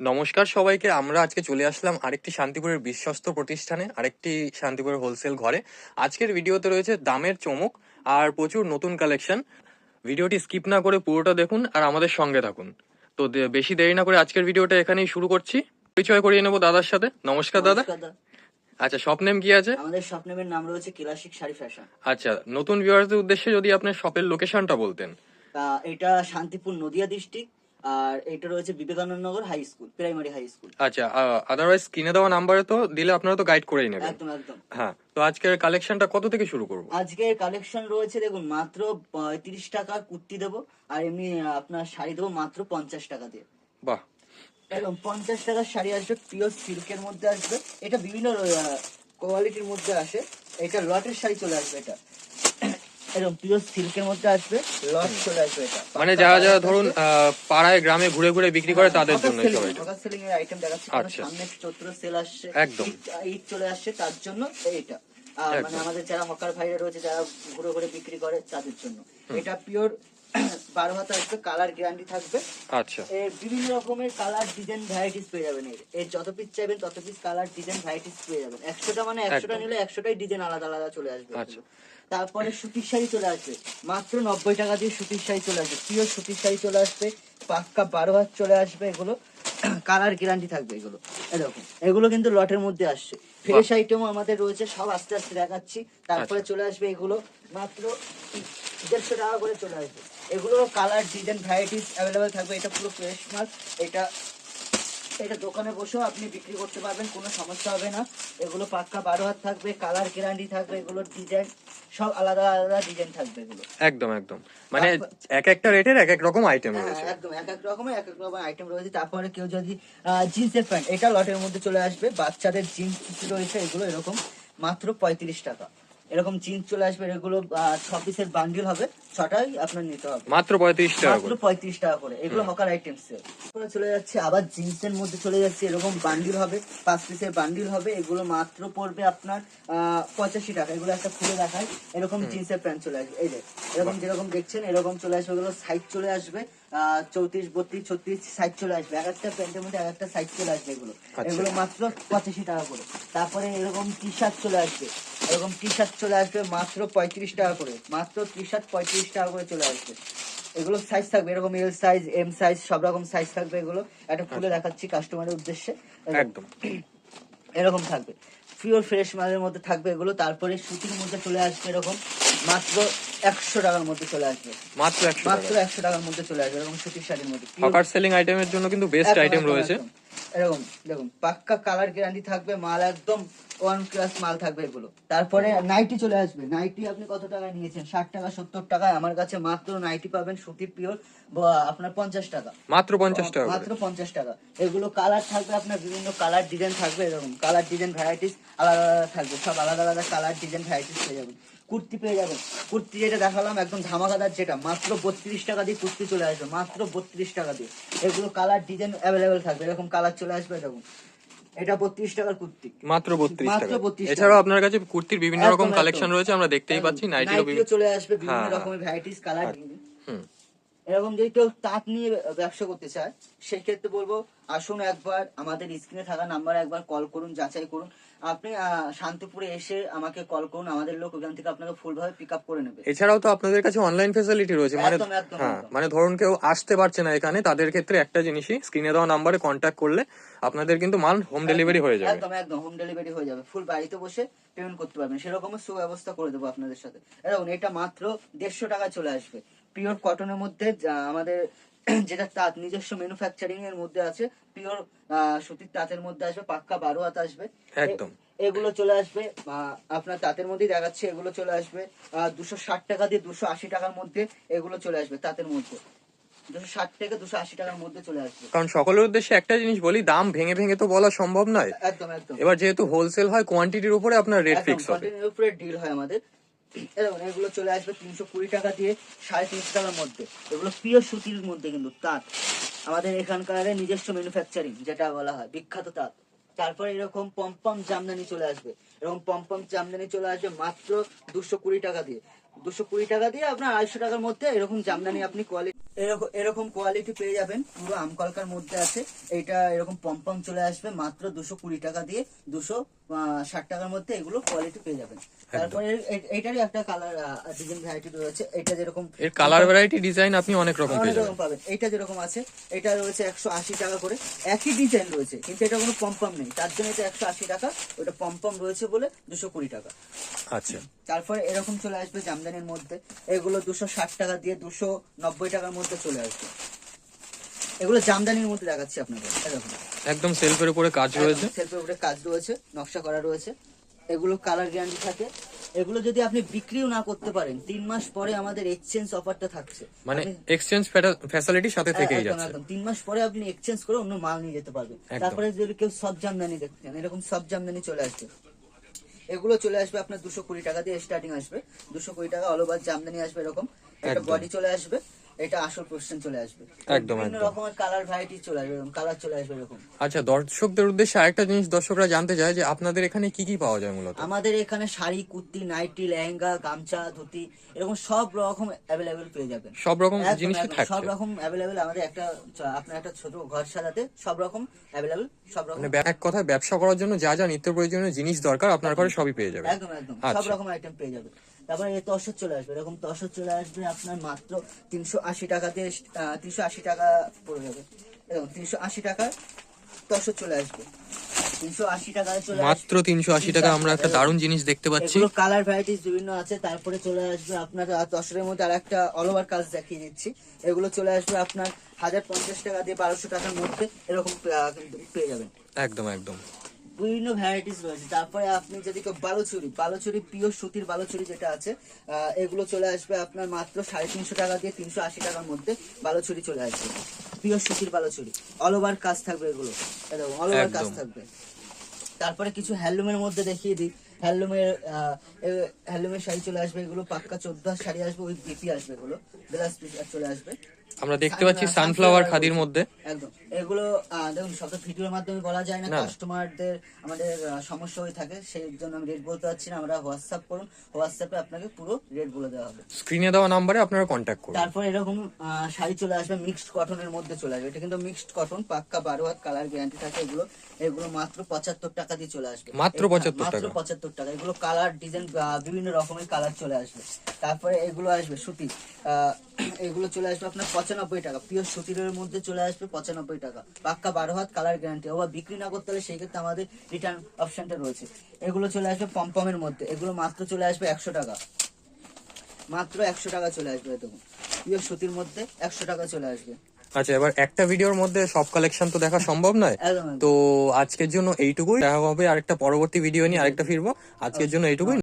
নমস্কার সবাইকে। আমরা আজকে চলে আসলাম আরেকটি শান্তিপুরের বিশ্বস্ত প্রতিষ্ঠানে আরেকটি শান্তিপুরের হোলসেল ঘরে। আজকের ভিডিওতে রয়েছে দামের চমক আর প্রচুর নতুন কালেকশন। ভিডিওটি স্কিপ না করে পুরোটা দেখুন আর আমাদের সঙ্গে থাকুন। তো বেশি দেরি না করে আজকের ভিডিওটা এখানেই শুরু করছি। পরিচয় করিয়ে নেব দাদার সাথে। নমস্কার দাদা। আচ্ছা শপ নেম কি আছে? আমাদের শপ নেমের নাম রয়েছে ক্লাসিক শাড়ি ফ্যাশন। আচ্ছা নতুন ভিউয়ার্সদের উদ্দেশ্যে যদি আপনার শপের লোকেশনটা বলতেন। এটা শান্তিপুর নদিয়া ডিস্ট্রিক্ট আর এটা রয়েছে Vivekananda Nagar high school primary high school আচ্ছা আদারওয়াইজ কিনে দেওয়া নাম্বারে তো দিলে আপনারা তো গাইড করেই নেবেন। একদম একদম। হ্যাঁ তো আজকের কালেকশনটা কত থেকে শুরু করব? আজকের কালেকশন রয়েছে দেখুন মাত্র পঁয়ত্রিশ টাকা কুর্তি দেবো আর এমনি আপনার শাড়ি দেবো মাত্র পঞ্চাশ টাকা দিয়ে। বাহ। একদম পঞ্চাশ টাকার শাড়ি আসবে পিওর সিল্কের মধ্যে আসবে। এটা বিভিন্ন কোয়ালিটির মধ্যে আসে। এটা লটের শাড়ি চলে আসবে এটা। এরকম পিওর সিল্কের মধ্যে আসবে লট চলে আসবে এটা। মানে যারা যারা ধরুন পাড়ায় গ্রামে ঘুরে ঘুরে বিক্রি করে তাদের জন্য সেলিং এর আইটেম দেখাচ্ছি আচ্ছা। সামনে চৈত্র সেল আসছে একদম। ঈদ- চলে আসছে তার জন্য এইটা। আর মানে আমাদের যারা হকার ভাইরা রয়েছে যারা ঘুরে ঘুরে বিক্রি করে তাদের জন্য। এটা পিওর বারো হাতে আসবে কালার গ্যারান্টি থাকবে। আচ্ছা। এর বিভিন্ন রকমের কালার ডিজাইন ভ্যারাইটিস পেয়ে যাবেন এর। এর যত পিস চাইবেন তত পিস কালার ডিজাইন ভ্যারাইটিস পেয়ে যাবেন। একশোটা মানে একশোটা। নিলে একশোটাই ডিজাইন আলাদা আলাদা চলে আসবে আচ্ছা। তারপরে সুতির শাড়ি চলে আসবে। মাত্র নব্বই টাকা দিয়ে সুতির শাড়ি চলে আসবে। পিওর সুতির শাড়ি চলে আসবে। পাক্কা বারো হাত চলে আসবে এগুলো। কালার গ্যারান্টি থাকবে এগুলো। এরকম এগুলো কিন্তু লটের মধ্যে আসছে। ফ্রেশ আইটেমও আমাদের রয়েছে সব আস্তে আস্তে দেখাচ্ছি। তারপরে চলে আসবে এগুলো মাত্র দেড়শো টাকা করে চলে আসবে। এগুলো কালার ডিজাইন ভ্যারাইটিস অ্যাভেলেবেল থাকবে। এটা পুরো ফ্রেশ মাল। এটা এটা দোকানে বসেও আপনি বিক্রি করতে পারবেন কোনো সমস্যা হবে না। এগুলো পাক্কা বারো হাত থাকবে কালার গ্যারান্টি থাকবে এগুলোর ডিজাইন সব আলাদা আলাদা ডিজাইন থাকবে এগুলো। একদম একদম। মানে এক একটা রেটের এক এক রকম আইটেম হ্যাঁ, রয়েছে। একদম এক এক রকমের এক এক রকমের আইটেম রয়েছে। তারপরে কেউ যদি জিন্সের প্যান্ট এটা লটের মধ্যে চলে আসবে। বাচ্চাদের জিন্স রয়েছে এগুলো এরকম। মাত্র পঁয়ত্রিশ টাকা। এরকম জিন্স চলে আসবে এগুলো ছ পিসের বান্ডিল হবে ছটাই আপনার নিতে হবে। মাত্র পঁয়ত্রিশ টাকা মাত্র পঁয়ত্রিশ টাকা করে। এগুলো হকার আইটেমস চলে যাচ্ছে আবার জিন্সের মধ্যে চলে যাচ্ছে এরকম বান্ডিল হবে পাঁচ পিসের বান্ডিল হবে এগুলো মাত্র পড়বে আপনার আহ, পঁচাশি টাকা। এগুলো একটা খুলে দেখায় এরকম জিন্সের প্যান্ট চলে আসবে। এই যে এরকম যেরকম দেখছেন এরকম চলে আসবে এগুলো সাইজ চলে আসবে চৌত্রিশ বত্রিশ ছত্রিশ সাইজ চলে আসবে। এক একটা প্যান্টের মধ্যে এক একটা সাইজ চলে আসবে এগুলো। আচ্ছা। এগুলো মাত্র পঁচাশি টাকা করে। তারপরে এরকম টি শার্ট চলে আসবে। এরকম টি শার্ট চলে আসবে মাত্র পঁয়ত্রিশ টাকা করে। মাত্র টি শার্ট পঁয়ত্রিশ টাকা করে চলে আসবে। এগুলো সাইজ থাকবে এরকম এল সাইজ এম সাইজ সব রকম সাইজ থাকবে এগুলো। একটা খুলে দেখাচ্ছি কাস্টমারের উদ্দেশ্যে। একদম। এরকম থাকবে। পিওর ফ্রেশ মালের মধ্যে থাকবে এগুলো। তারপরে সুতির মধ্যে চলে আসবে এরকম। মাত্র একশো টাকার মধ্যে চলে আসবে। মাত্র একশো টাকার মধ্যে চলে আসবে এরকম সুতির শাড়ির মধ্যে। হকার সেলিং আইটেমের জন্য কিন্তু বেস্ট আইটেম রয়েছে। এরকম দেখুন পাক্কা কালার গ্যারান্টি থাকবে মাল একদম ওয়ান ক্লাস মাল থাকবে এগুলো। তারপরে নাইটি চলে আসবে। নাইটি আপনি কত টাকায় নিয়েছেন? ষাট টাকা সত্তর টাকায় আমার কাছে মাত্র নাইটি পাবেন সুতির পিওর আপনার পঞ্চাশ টাকা। মাত্র পঞ্চাশ টাকা মাত্র পঞ্চাশ টাকা। এগুলো কালার থাকবে আপনার বিভিন্ন কালার ডিজাইন থাকবে এরকম। কালার ডিজাইন ভ্যারাইটিস আলাদা আলাদা থাকবে সব আলাদা আলাদা কালার ডিজাইন ভ্যারাইটিস পেয়ে যাবেন। কুর্তি পেয়ে যাবেন। কুর্তি যেটা দেখালাম একদম ধামাকাদার যেটা মাত্র বত্রিশ টাকা দিয়ে কুর্তি চলে আসবে মাত্র বত্রিশ টাকা দিয়ে। এগুলো কালার ডিজাইন অ্যাভেলেবেল থাকবে এরকম কালার চলে আসবে এরকম এটা বত্রিশ টাকার কুর্তি। মাত্র বত্রিশ মাত্র টাকা 32 এছাড়াও আপনার কাছে কুর্তির বিভিন্ন রকম কালেকশন রয়েছে আমরা দেখতেই পাচ্ছি নাইটিরও চলে আসবে বিভিন্ন হ্যাঁ। রকমের ভ্যারাইটিস কালার হুম। এরকম যদি কেউ তাঁত নিয়ে ব্যবসা করতে চায় সেই ক্ষেত্রে বলব আসুন একবার আমাদের স্ক্রিনে থাকা নাম্বারে একবার কল করুন যাচাই করুন। আপনি শান্তিপুরে এসে আমাকে কল করুন আমাদের লোক ওখান থেকে আপনাকে ফুলভাবে পিক আপ করে নেবে। এছাড়াও তো আপনাদের কাছে অনলাইন ফেসিলিটি রয়েছে মানে হ্যাঁ মানে ধরুন কেউ আসতে পারছে না এখানে তাদের ক্ষেত্রে একটা জিনিসই স্ক্রিনে দেওয়া নাম্বারে কন্ট্যাক্ট করলে আপনাদের কিন্তু মাল হোম ডেলিভারি হয়ে যাবে। একদম একদম হোম ডেলিভারি হয়ে যাবে। ফুল বাড়িতে বসে পেমেন্ট করতে পারবেন। সেরকম সুব্যবস্থা করে দেবো আপনাদের সাথে। এটা মাত্র দেড়শো টাকা চলে আসবে। পিওর কটনের মধ্যে যা আমাদের যেটা তাঁত নিজস্ব ম্যানুফ্যাকচারিং এর মধ্যে আছে পিওর সুতির তাঁতের মধ্যে আসবে পাক্কা বারো হাত আসবে। একদম। এগুলো চলে আসবে আপনার তাঁতের মধ্যেই দেখাচ্ছে এগুলো চলে আসবে দুশো ষাট টাকা দিয়ে দুশো আশি টাকার মধ্যে এগুলো চলে আসবে তাঁতের মধ্যে। দুশো ষাট থেকে দুশো আশি টাকার মধ্যে চলে আসবে। কারণ সকলের উদ্দেশ্যে একটা জিনিস বলি দাম ভেঙে ভেঙে তো বলা সম্ভব নয়। একদম একদম। এবার যেহেতু হোলসেল হয় কোয়ান্টিটির উপরে আপনার রেট ফিক্স হবে। উপরে ডিল হয় আমাদের। এরকম এগুলো চলে আসবে তিনশো কুড়ি টাকা দিয়ে, সাড়ে তিনশো টাকার মধ্যে। এগুলো প্রিয় সুতির মধ্যে কিন্তু, তাঁত। আমাদের এখানকার নিজস্ব ম্যানুফ্যাকচারিং যেটা বলা হয়, বিখ্যাত তাঁত। তারপরে এরকম পম্পম জামদানি চলে আসবে। এরকম পম্পম জামদানি চলে আসবে মাত্র দুশো কুড়ি টাকা দিয়ে। দুশো কুড়ি টাকা দিয়ে আপনার আড়াইশো টাকার মধ্যে এরকম জামদানি আপনি কোয়ালিটি এরকম এরকম কোয়ালিটি পেয়ে যাবেন। পুরো আমকলকার মধ্যে আছে। এটা এরকম পম্পম চলে আসবে। মাত্র দুশো কুড়ি টাকা দিয়ে দুশো ষাট টাকার মধ্যে এগুলো কোয়ালিটি পেয়ে যাবেন। তারপরে এটারই একটা কালার ডিজাইন ভ্যারাইটি রয়েছে। এটা যেরকম এর কালার ভ্যারাইটি ডিজাইন আপনি অনেক রকম অনেক রকম পাবেন। এটা যেরকম আছে এটা রয়েছে একশো আশি টাকা করে। একই ডিজাইন রয়েছে কিন্তু এটা কোনো পম্পম নেই। তার জন্য এটা একশো আশি টাকা ওটা পম্পম রয়েছে বলে দুশো কুড়ি টাকা। আচ্ছা। তারপরে এরকম চলে আসবে জামদানির মধ্যে। এগুলো দুশো ষাট টাকা দিয়ে দুশো নব্বই টাকার মধ্যে চলে আসবে। এগুলো জামদানির মধ্যে দেখাচ্ছি আপনাদের। এরকম একদম সেলফের উপরে কাজ রয়েছে। সেলফের উপরে কাজ রয়েছে নকশা করা রয়েছে। এগুলো কালার গ্যারান্টি থাকে। এগুলো যদি আপনি বিক্রিও না করতে পারেন তিন মাস পরে আমাদের এক্সচেঞ্জ অফারটা থাকছে। মানে এক্সচেঞ্জ ফ্যাসিলিটি সাথে থেকেই যাচ্ছে। একদম। তিন মাস পরে আপনি এক্সচেঞ্জ করে অন্য মাল নিয়ে যেতে পারবেন। তারপরে যদি কেউ সব জামদানি দেখছেন এরকম সব জামদানি চলে আসবে। এগুলো চলে আসবে আপনার দুশো কুড়ি টাকা দিয়ে স্টার্টিং আসবে। দুশো কুড়ি টাকা অল ওভার জামদানি আসবে এরকম। একটা। বডি চলে আসবে। এটা আসল পোর্শন চলে আসবে। একদম, বিভিন্ন। রকমের কালার ভ্যারাইটি চলে আসবে কালার চলে আসবে এরকম। আচ্ছা দর্শকদের উদ্দেশ্যে আরেকটা জিনিস দর্শকরা জানতে চায় যে আপনাদের এখানে কি কি পাওয়া যায় মূলত? আমাদের এখানে শাড়ি কুর্তি নাইটি লেহেঙ্গা গামছা ধুতি এরকম সব রকম অ্যাভেলেবেল পেয়ে যাবেন। সব রকম জিনিসই থাকছে। সব রকম অ্যাভেলেবেল আমাদের একটা আপনার একটা ছোট ঘর সাজাতে সব রকম অ্যাভেলেবেল সব রকম। মানে এক কথায় ব্যবসা করার জন্য যা যা নিত্য প্রয়োজনীয় জিনিস দরকার আপনার ঘরে সবই পেয়ে যাবে একদম একদম সব আচ্ছা। রকম আইটেম পেয়ে যাবে তারপরে এই তসর চলে আসবে। এরকম তসর চলে আসবে আপনার মাত্র তিনশো আশি টাকা দিয়ে তিনশো আশি টাকা পড়ে যাবে। এরকম তিনশো আশি টাকা তসর চলে আসবে। মাত্র তিনশো আশি টাকা আমরা একটা দারুণ জিনিস দেখতে পাচ্ছি। কালার ভ্যারাইটিস বিভিন্ন আছে তারপরে চলে আসবে আপনার দশের মধ্যে আর একটা অল ওভার কাজ দেখিয়ে দিচ্ছি। এগুলো চলে আসবে আপনার হাজার পঞ্চাশ টাকা দিয়ে বারোশো টাকার মধ্যে এরকম পেয়ে যাবেন। একদম একদম। বিভিন্ন ভ্যারাইটিস রয়েছে। তারপরে আপনি যদি কেউ বালুচুরি বালুচুরি পিওর সুতির বালুচুরি যেটা আছে এগুলো চলে আসবে আপনার মাত্র সাড়ে তিনশো টাকা দিয়ে তিনশো আশি টাকার মধ্যে বালুচুরি চলে আসবে। পিওর সুতির বালুচুরি। অল ওভার কাজ থাকবে এগুলো। অল ওভার কাজ থাকবে। তারপরে কিছু হ্যান্ডলুমের মধ্যে দেখিয়ে দিই। হ্যান্ডলুমের হ্যান্ডলুমের শাড়ি চলে আসবে এগুলো পাক্কা চোদ্দ শাড়ি আসবে ওই বিপি আসবে এগুলো। পিস চলে আসবে। আমরা দেখতে পাচ্ছি সানফ্লাওয়ার খাদির মধ্যে। একদম। এগুলো দেখুন সব ভিডিওর মাধ্যমে বলা যায় না। কাস্টমারদের আমাদের সমস্যা হয়ে থাকে সেই জন্য আমি রেট বলতে পারছি না আমরা হোয়াটসঅ্যাপ করুন হোয়াটসঅ্যাপে আপনাকে পুরো রেট বলে দেওয়া হবে। স্ক্রিনে দেওয়া নাম্বারে আপনারা কন্ট্যাক্ট করুন। তারপর এরকম শাড়ি চলে আসবে মিক্সড কটনের মধ্যে চলে আসবে। এটা কিন্তু মিক্সড কটন পাক্কা বারো হাত কালার গ্যারান্টি থাকে এগুলো। এগুলো মাত্র পঁচাত্তর টাকা দিয়ে চলে আসবে। মাত্র 75 মাত্র। পঁচাত্তর টাকা। এগুলো কালার ডিজাইন বিভিন্ন রকমের কালার চলে আসবে। তারপরে এগুলো আসবে সুতি। আহ, এগুলো চলে আসবে আপনার পঁচানব্বই টাকা। পিওর সুতিরের মধ্যে চলে আসবে পঁচানব্বই টাকা। পাক্কা বারো হাত কালার গ্যারান্টি আবার বিক্রি না করতে হলে সেই ক্ষেত্রে আমাদের রিটার্ন অপশনটা রয়েছে। এগুলো চলে আসবে পম্পমের মধ্যে। এগুলো মাত্র চলে আসবে একশো টাকা। মাত্র একশো টাকা চলে আসবে দেখুন। পিওর সুতির মধ্যে একশো টাকা চলে আসবে। আচ্ছা এবার একটা ভিডিওর মধ্যে সব কালেকশন তো দেখা সম্ভব নয়। তো আজকের জন্য এইটুকুই। দেখা হবে আরেকটা পরবর্তী ভিডিও নিয়ে আরেকটা ফিরবো। আজকের জন্য এইটুকুই।